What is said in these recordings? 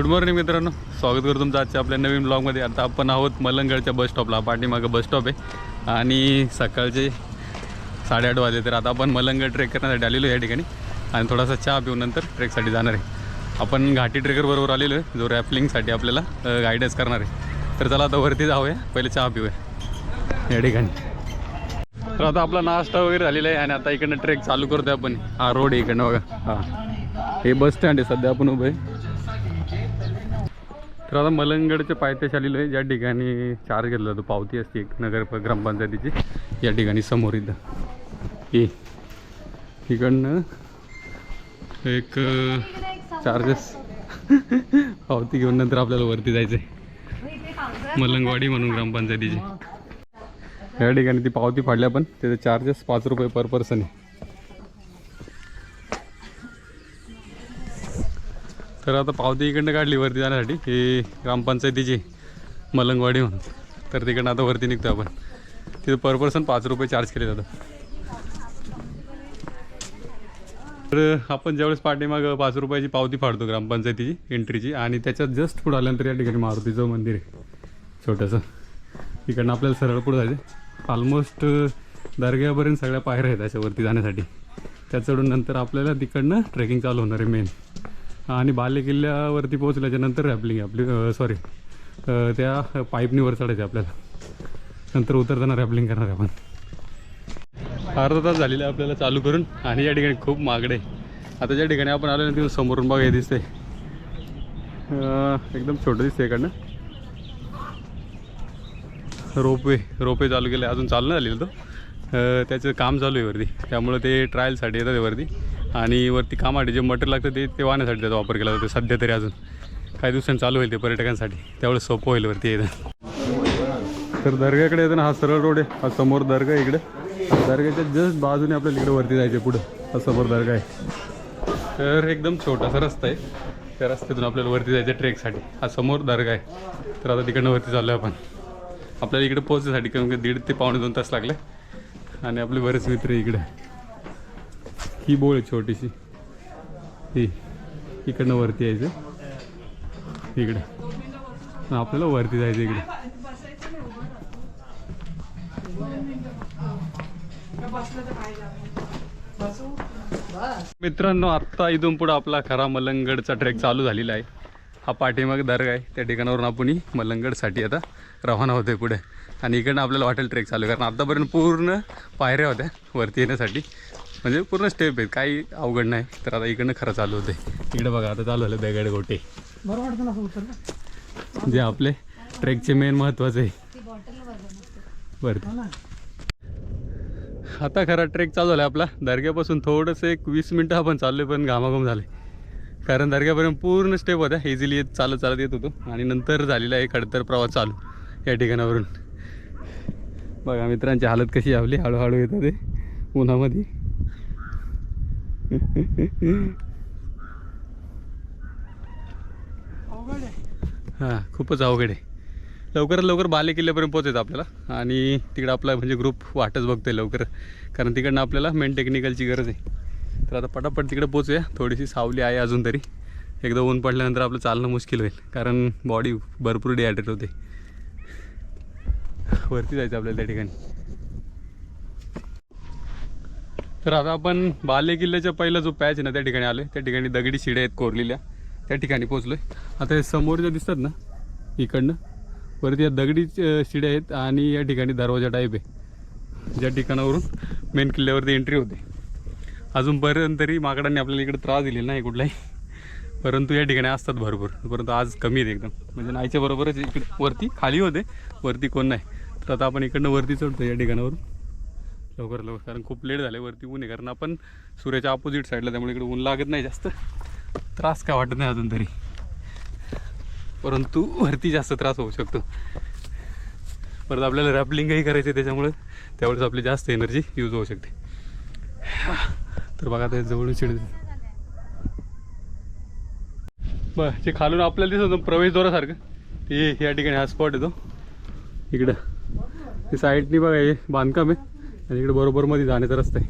Good morning मित्रांनो. स्वागत करतो तुमचं आजच्या आपल्या नवीन ब्लॉगमध्ये आता आपण आहोत मलंगडच्या बस स्टॉपला पाठीमागं बस स्टॉप आहे. आणि सकाळचे साडेआठ वाजले तर आता आपण मलंगड ट्रेक करण्यासाठी आलेलो आहे या ठिकाणी. आणि थोडासा चहा पिऊन नंतर ट्रेकसाठी जाणार आहे. आपण घाटी ट्रेकरबरोबर आलेलो आहे जो रॅपलिंगसाठी आपल्याला गायडन्स करणार आहे. तर चला आता वरती जाऊया. पहिले चहा पिऊया. या ठिकाणी. तर आता आपला नाश्ता वगैरे झालेला आहे आणि आता इकडनं ट्रेक चालू करतोय आपण. हा रोड आहे इकडनं बघा. हां. हे बस स्टँड आहे. सध्या आपण उभं आहे. तर आता मलंगडच्या पायथ्याशी आलेलो आहे. ज्या ठिकाणी चार्ज घेतला जातो पावती असते एक नगर ग्रामपंचायतीची. या ठिकाणी समोर इथं. हे इकडनं एक चार्जेस पावती घेऊन नंतर आपल्याला वरती जायचं आहे मलंगवाडी म्हणून ग्रामपंचायतीची. या ठिकाणी ती पावती फाडल्या पण त्याचे चार्जेस पाच रुपये पर पर्सन आहे. तर आता पावती इकडनं काढली वरती जाण्यासाठी ही ग्रामपंचायतीची मलंगवाडी म्हणून. तर तिकडनं आता वरती निघतो आपण. तिथं पर पर्सन पाच रुपये चार्ज केले जातं तर आपण ज्यावेळेस पाठीमागं पाच रुपयाची पावती फाडतो ग्रामपंचायतीची एंट्रीची आणि त्याच्यात जस्ट पुढे आल्यानंतर या ठिकाणी मारुतीचं मंदिर आहे. छोटंसं. तिकडनं आपल्याला सरळ पुढं जायचं ऑलमोस्ट दर्ग्यापर्यंत सगळ्या पायऱ्या आहेत त्याच्यावरती जाण्यासाठी. त्या चढून नंतर आपल्याला तिकडनं ट्रेकिंग चालू होणार आहे मेन आणि बाले किल्ल्यावरती पोहोचल्याच्या नंतर रॅपलिंग आपली सॉरी त्या पाईपनी वर चढायचं आपल्याला. नंतर उतरताना रॅपलिंग करणार आपण. अर्धा तास झालेला आहे आपल्याला चालू करून आणि या ठिकाणी खूप मागडे आता ज्या ठिकाणी आपण आलो ना तिथून समोरून बघा हे दिसते एकदम छोटं दिसते इकडनं. रोपवे रोपवे चालू केलं अजून चालू नाही झालेलं तो. त्याचं काम चालू आहे वरती. त्यामुळं ते ट्रायलसाठी येतात वरती. आणि वरती कामासाठी जे मटेरियल लागतं ते ते वाहण्यासाठी त्याचा वापर केला जातो सध्या तरी अजून काही दिवसांनी चालू होईल ते पर्यटकांसाठी. त्यावेळेस सोपं होईल वरती येतं तर दर्ग्याकडे येतं ना हा सरळ रोड आहे हा समोर दर्गा आहे इकडे. दर्ग्याच्या जस्ट बाजूने आपल्याला इकडे वरती जायचे पुढं. हा समोर दर्गा आहे. तर एकदम छोटासा रस्ता आहे. त्या रस्त्यातून आपल्याला वरती जायचं ट्रेकसाठी. हा समोर दर्गा आहे. तर आता तिकडनं वरती चाललो आहे आपण. आपल्याला इकडे पोहोचण्यासाठी कारण की दीड ते पावणे दोन तास लागले. आणि आपले बरेच मित्र आहे इकडे. ही बोळ आहे छोटीशी. ही. इकडनं वरती यायचं. इकडे. आपल्याला वरती जायचं इकडे. मित्रांनो आत्ता इथून पुढं आपला खरा मलंगडचा ट्रेक चालू झालेला आहे. हा पाठीमाग दर्ग आहे. त्या ठिकाणावरून आपण मलंगडसाठी आता रवाना होतोय पुढे. आणि इकडनं आपल्याला हॉटेल ट्रेक चालू कारण आतापर्यंत पूर्ण पायऱ्या होत्या. वरती येण्यासाठी. म्हणजे पूर्ण स्टेप आहेत. काही अवघड नाही. तर आता इकडनं खरं चालू होते इकडे बघा आता चालू झालं बेगड गोटे जे आपले ट्रेकचे मेन महत्त्वाचे आहे वरती आता खरा ट्रेक चालू झाला आपला. दर्ग्यापासून थोडंसं एक वीस मिनटं आपण चाललो पण घामाघूम झाले कारण दर्ग्यापर्यंत पूर्ण स्टेप होत्या. इझिली येत चालत चालत येत होतो. आणि नंतर झालेला आहे खडतर प्रवास चालू या ठिकाणावरून. बघा मित्रांची हालत कशी आपली. हळूहळू येतं ते उन्हामध्ये. हां खूपच अवघड आहे. लवकरात लवकर बाले किल्ल्यापर्यंत पोहोचायचं आपल्याला. आणि तिकडं आपला म्हणजे ग्रुप वाटच बघतोय लवकर. कारण तिकडनं आपल्याला मेन टेक्निकलची गरज आहे. तर आता पटापट तिकडे पोचूया थोडीशी सावली आहे अजून तरी. एकदा ऊन पडल्यानंतर आपलं चालणं मुश्किल होईल. कारण बॉडी भरपूर डिहायड्रेट होते. वरती जायचं आपल्याला त्या ठिकाणी. तर आता आपण बाले किल्ल्याच्या पहिला जो पॅच आहे ना त्या ठिकाणी आलो त्या ठिकाणी दगडी शिड्या आहेत कोरलेल्या. त्या ठिकाणी पोचलो आहे आता हे समोर ज्या दिसतात ना इकडनं. वरती या दगडी शिड्या आहेत आणि या ठिकाणी दरवाजा टाईप आहे. ज्या ठिकाणावरून मेन किल्ल्यावरती एंट्री होते. अजूनपर्यंत तरी माकडांनी आपल्याला इकडे त्रास दिलेला नाही कुठलाही. परंतु या ठिकाणी असतात भरपूर. परंतु आज कमी आहेत एकदम. म्हणजे नाहीच्या बरोबरच इकडे वरती खाली होते. वरती कोण नाही. तर आता आपण इकडनं वरती चढतो या ठिकाणावरून. लवकर लवकर. कारण खूप लेट झाले वरती ऊन आहे कारण आपण सूर्याच्या अपोजिट साईडला त्यामुळे इकडे ऊन लागत नाही जास्त. त्रास काय वाटत नाही अजून तरी. परंतु वरती जास्त त्रास होऊ शकतो. परत आपल्याला रॅपलिंगही करायचे त्याच्यामुळे त्यावेळेस आपली जास्त एनर्जी यूज होऊ शकते. तर बघा ते जवळून शिड बरं जे खालून आपल्याला दिसत होतं प्रवेशद्वारासारखं ते या ठिकाणी हा स्पॉट येतो. इकडं. ते साईडनी बघा हे बांधकाम आहे. आणि इकडे बरोबर मध्ये जाण्याचा रस्ता आहे.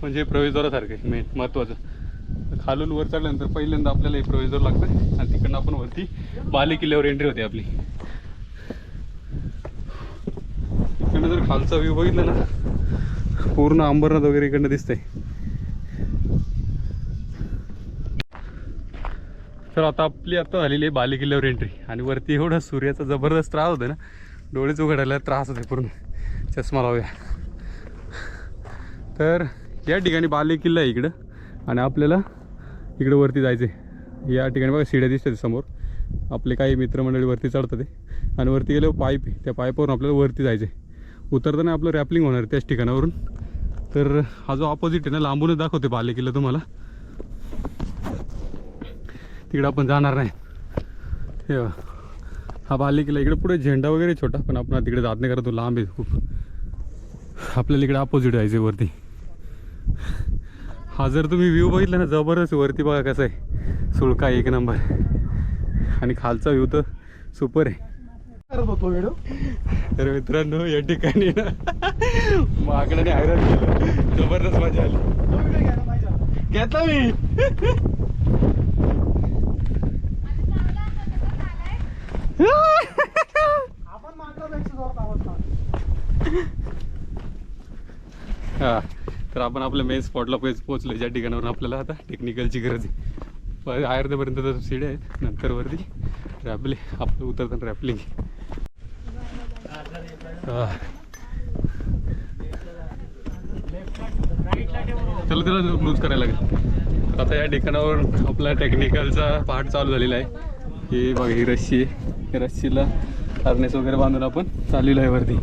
म्हणजे प्रवेशद्वारासारखं आहे मेन महत्त्वाचं खालून वर चढल्यानंतर पहिल्यांदा आपल्याला हे प्रवेशद्वार लागतं आणि तिकडनं आपण वरती बाले किल्ल्यावर एंट्री होते आपली. इकडनं जर खालचा व्ह्यू बघितला ना पूर्ण अंबरनाथ वगैरे इकडनं दिसतंय. तर आता आपली आता झालेली आहे बाले किल्ल्यावर एंट्री आणि वरती एवढा सूर्याचा जबरदस्त त्रास होतो ना डोळेच उघडायला त्रास होते पूर्ण. चष्मा लावूया. तर या ठिकाणी बाले किल्ला आहे इकडं. आणि आपल्याला इकडं वरती जायचं आहे या ठिकाणी बघा शिड्या दिसतात समोर. आपले काही मित्रमंडळी वरती चढतात ते. आणि वरती गेल्यावर पाईप आहे. त्या पाईपवरून आपल्याला वरती जायचं आहे उतरताना आपलं रॅपलिंग होणार आहे त्याच ठिकाणावरून. तर हा जो ऑपोजिट आहे ना लांबूनच दाखवते बाले किल्ला तुम्हाला. तिकडं आपण जाणार नाही. हे हा बाले किल्ला इकडे पुढे झेंडा वगैरे छोटा पण आपण तिकडे जात नाही करा तो लांब आहे खूप. आपल्याला इकडे अपोजिट जायचं आहे वरती. हा जर तुम्ही व्ह्यू बघितला ना जबरदस्त वरती बघा कसं आहे. सुळका एक नंबर आणि खालचा व्ह्यू तर सुपर आहे. तर मित्रांनो या ठिकाणी ना माकडाने हैराण केलं. जबरदस्त मजा आली. घेतला मी. आपण. हा. तर आपण आपल्या मेन स्पॉटला पोहोचलो ज्या ठिकाणावरून आपल्याला आता टेक्निकलची गरज आहे. आयर्धपर्यंत तर सीड्या आहेत. नंतर वरती रॅपले. आपलं उतरताना रॅपलिंग चला त्याला लूज करायला लागेल. आता या ठिकाणावर आपला टेक्निकलचा पार्ट चालू झालेला आहे. ही बघा ही रस्सी आहे. रस्सीला हार्नेस वगैरे बांधून आपण चाललेलो आहे वरती.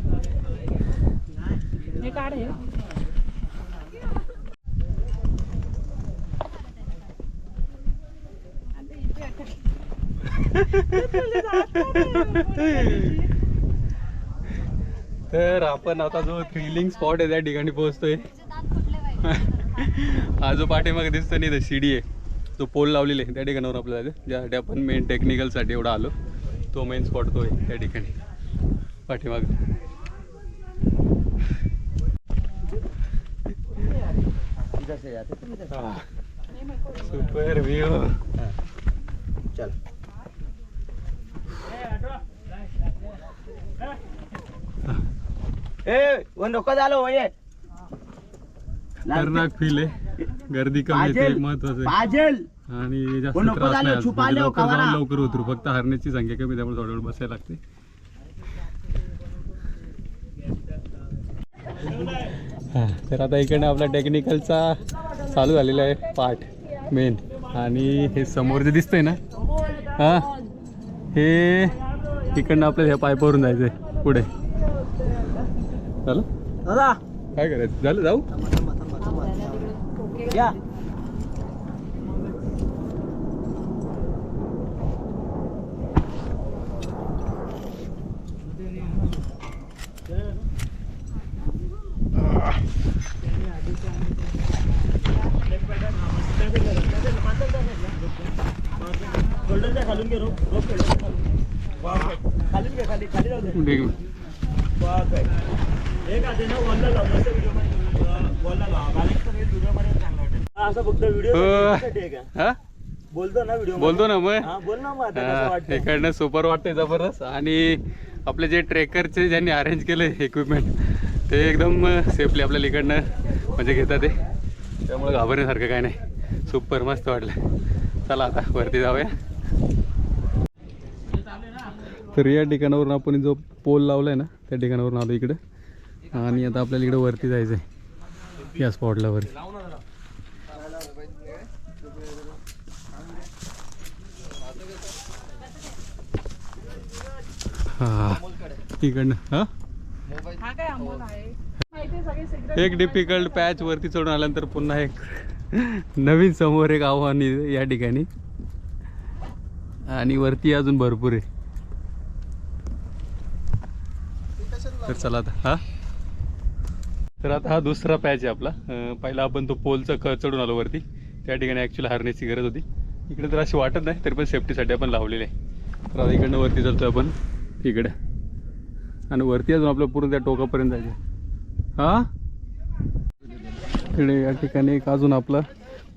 तर आपण आता जो थ्रिलिंग स्पॉट आहे त्या ठिकाणी पोहोचतोय. हा जो पाठीमागे दिसतो नाही तर शिडी आहे. जो पोल लावलेला आहे त्या ठिकाणावर आपल्याला ज्यासाठी आपण मेन टेक्निकलसाठी एवढा आलो तो मेन स्पॉट तो आहे त्या ठिकाणी. पाठीमाग. सुपर व्ह्यू चल. झालं खतरनाक फील आहे. गर्दी कमी आहे ते एक महत्वाचं पाजेल. आणि जास्त नको त्रास झालं, नाही आज. छुपा म्हणजे लवकर जाऊन. लवकर उतरू. फक्त हरण्याची संख्या कमी त्यामुळे थोडा वेळ बसायला लागते. हा, तर आता इकडनं आपला टेक्निकलचा चालू झालेला आहे पार्ट मेन आणि हे समोर जे दिसतंय ना हा हे इकडनं आपल्याला ह्या पायपावरून जायचं आहे पुढे. झालं? दादा. काय करायचं? झालं? जाऊ? या खालून घे रोप रोप असं फक्त व्हिडिओ बोलतो ना व्हिडिओ बोलतो ना मग. बोल ना मग वाटतं इकडनं सुपर वाटतंय जबरदस्त. आणि आपले जे ट्रेकरचे ज्यांनी अरेंज केले इक्विपमेंट ते एकदम सेफली आपल्याला इकडनं म्हणजे घेतात ते. त्यामुळे घाबरण्यासारखं काय नाही. सुपर मस्त वाटलं. चला आता वरती जाऊया. तर या ठिकाणावरून आपण जो पोल लावलाय ना त्या ठिकाणावरून आलो इकडं. आणि आता आपल्याला इकडं वरती जायचं आहे या स्पॉटला वरती. तिकडनं हा? एक डिफिकल्ट पॅच वरती चढून आल्यानंतर पुन्हा एक नवीन समोर एक आव्हान आहे या ठिकाणी. आणि वरती अजून भरपूर आहे. तर चला आता हा? तर आता हा दुसरा पॅच आहे आपला. पहिला आपण तो पोलचा क चढून आलो वरती. त्या ठिकाणी ॲक्च्युली हारण्याची गरज होती. इकडे तर अशी वाटत नाही तरी पण सेफ्टीसाठी आपण लावलेले आहे. तर आता इकडनं वरती चालतोय आपण. इकडे. आणि वरती अजून आपलं पूर्ण त्या टोकापर्यंत जायचं. हा? इकडे या ठिकाणी एक अजून आपला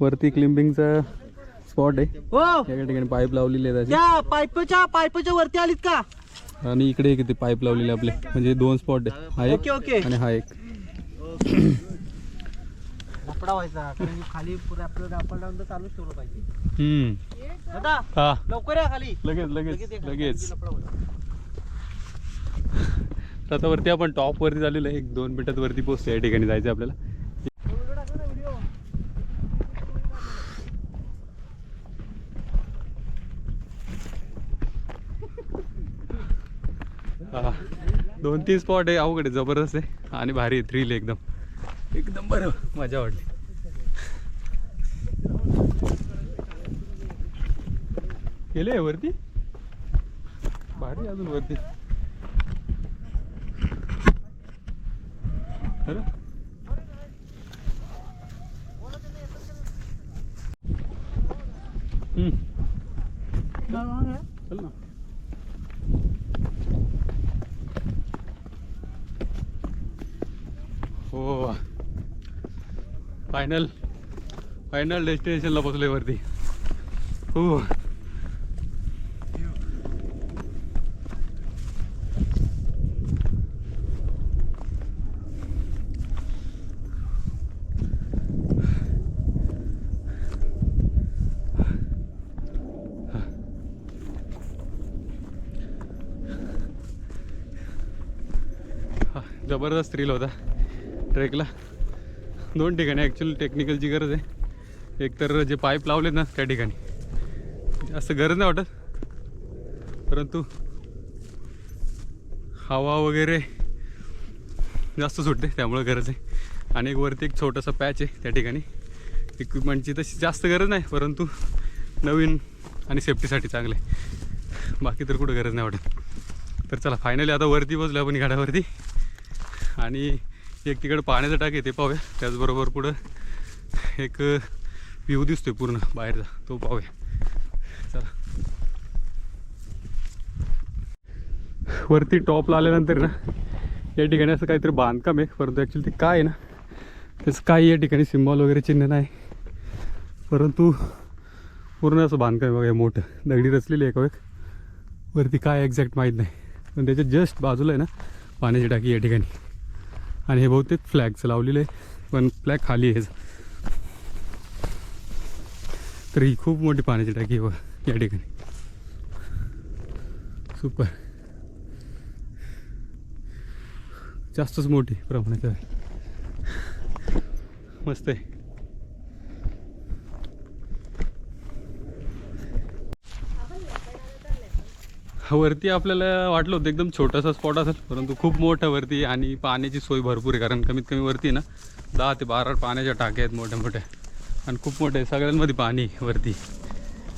वरती क्लिम्बिंगचा स्पॉट आहे. हो. या ठिकाणी पाईप लावलेली आहे पाईपच्या पाईपच्या वरती आलीत का? आणि इकडे एक ते पाईप लावलेले आपले. म्हणजे दोन स्पॉट आहे. हा एक ओके आणि हा एक. लपडा व्हायचा. कारण की खाली पुढे आपलं अप डाऊन तर चालूच ठेवलं पाहिजे. हम्म. दादा हा. लवकर या खाली. लगेच लगेच लगेच या. लगेच. लफडा व्हायचा. तर आता वरती आपण टॉप वरती झालेलो आहे. एक दोन मिनिटात वरती पोहोचतो या ठिकाणी जायचं आहे आपल्याला व्हिडिओ टाका ना, व्हिडिओ. हा दोन तीन स्पॉट आहे अवघड आहे जबरदस्त आहे. आणि भारी आहे थ्रील एकदम. एकदम बरं मजा वाटली. गेले वरती? भारी अजून वरती. अरे. चल ना. हो. फायनल फायनल डेस्टिनेशनला पोचलोय वरती. हो. जबरदस्त रील होता. ट्रेकला. दोन ठिकाणी ॲक्च्युली टेक्निकलची गरज आहे. एक तर जे पाईप लावलेत ना त्या ठिकाणी. जास्त गरज नाही वाटत. परंतु हवा वगैरे जास्त सुटते त्यामुळं गरज आहे. आणि एक वरती एक छोटासा पॅच आहे त्या ठिकाणी. इक्विपमेंटची तशी जास्त गरज नाही परंतु नवीन आणि सेफ्टीसाठी चांगलं आहे. बाकी तर कुठं गरज नाही वाटत. तर चला फायनली आता वरती बसलो आपण गाड्यावरती आणि एक तिकडं पाण्याचं टाक आहे ते पाहूया. त्याचबरोबर पुढं एक व्ह्यू दिसतोय पूर्ण बाहेरचा. तो पाहूया. चला. वरती टॉपला आल्यानंतर ना या ठिकाणी असं काहीतरी बांधकाम आहे. परंतु ॲक्च्युली ते काय आहे ना त्याचं काही या ठिकाणी सिम्बॉल वगैरे चिन्ह नाही. परंतु पूर्ण असं बांधकाम आहे बघा मोठं. दगडी रचलेली आहे एक वरती काय एक्झॅक्ट माहीत नाही. पण त्याच्या जस्ट बाजूला आहे ना पाण्याची टाकी या ठिकाणी. आणि हे बहुतेक फ्लॅगचं लावलेले आहे पण फ्लॅग खाली आहे तर ही खूप मोठी पाण्याची टाकी व या ठिकाणी. सुपर जास्तच मोठी प्रमाणात आहे. मस्त आहे. वरती आपल्याला वाटलं होतं एकदम छोटासा स्पॉट असेल परंतु खूप मोठं वरती आणि पाण्याची सोय भरपूर आहे कारण कमीत कमी वरती ना दहा ते बारा पाण्याच्या टाक्या आहेत मोठ्या मोठ्या. आणि खूप मोठ्या आहे सगळ्यांमध्ये पाणी वरती.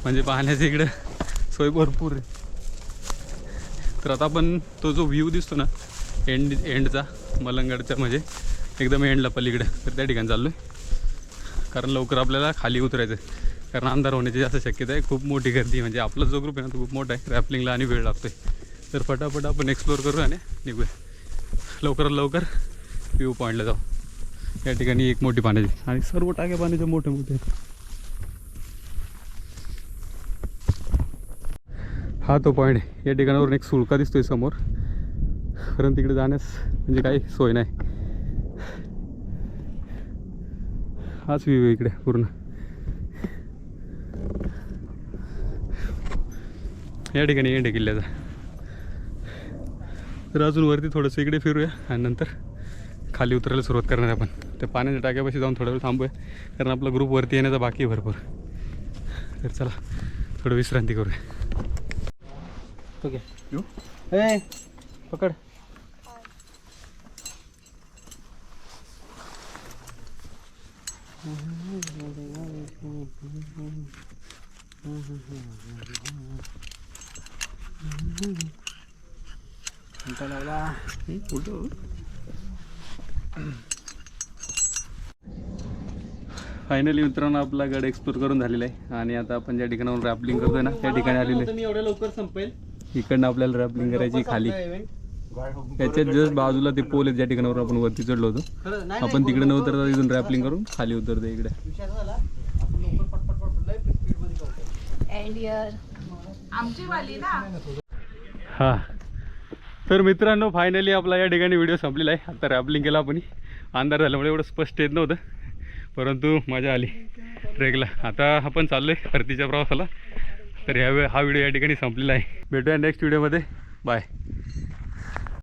म्हणजे पाण्याचं इकडं सोय भरपूर आहे. तर आता आपण तो जो व्ह्यू दिसतो ना एंड एंडचा मलंगडचा म्हणजे एकदम एंडला पलीकडे. तर त्या ठिकाणी चाललो आहे कारण लवकर आपल्याला खाली उतरायचं आहे कारण अंधार होण्याची जास्त शक्यता आहे. खूप मोठी गर्दी म्हणजे आपला जो ग्रुप आहे ना तो खूप मोठा आहे. रॅपलिंगला आणि वेळ लागतो आहे तर फटाफट आपण एक्सप्लोअर करू आणि निघूया. लवकरात लवकर व्ह्यू पॉईंटला जाऊ. या ठिकाणी एक मोठी पाण्याची आणि सर्व टाक्या पाण्याचे मोठे मोठे आहेत. हा तो पॉईंट आहे. या ठिकाणावरून एक सुळका दिसतोय समोर. कारण तिकडे जाण्यास म्हणजे काही सोय नाही. हाच व्ह्यू आहे इकडे पूर्ण. या ठिकाणी एंड आहे किल्ल्याचा. तर अजून वरती थोडंसं इकडे फिरूया आणि नंतर खाली उतरायला सुरुवात करणार आपण. त्या पाण्याच्या टाक्यापाशी जाऊन थोडा वेळ थांबूया कारण आपला ग्रुप वरती येण्याचा बाकी आहे भरपूर. तर चला थोडं विश्रांती करूया. ओके? ए पकड. लावला फायनली मित्रांनो आपला गड एक्सप्लोर करून झालेला आहे. आणि आता आपण ज्या ठिकाणावर रॅपलिंग करतोय ना त्या ठिकाणी आलेलं आहे. मी एवढ्या लवकर संपेल इकडनं आपल्याला रॅपलिंग करायची खाली. त्याच्यात जस्ट बाजूला ते पोल आहेत ज्या ठिकाणावर आपण वरती चढलो होतो. आपण तिकडे न उतरता तिथून रॅपलिंग करून खाली उतरतो इकडे. आमची वाली ना. हां. तर मित्रांनो फायनली आपला या ठिकाणी व्हिडिओ संपलेला आहे. आता रॅपलिंग केला आपण. अंधार झाल्यामुळे एवढं स्पष्ट येत नव्हतं. परंतु मजा आली ट्रेकला. आता आपण चाललो आहे परतीच्या प्रवासाला. तर ह्या वेळ हा व्हिडिओ या ठिकाणी संपलेला आहे. भेटूया नेक्स्ट व्हिडिओमध्ये बाय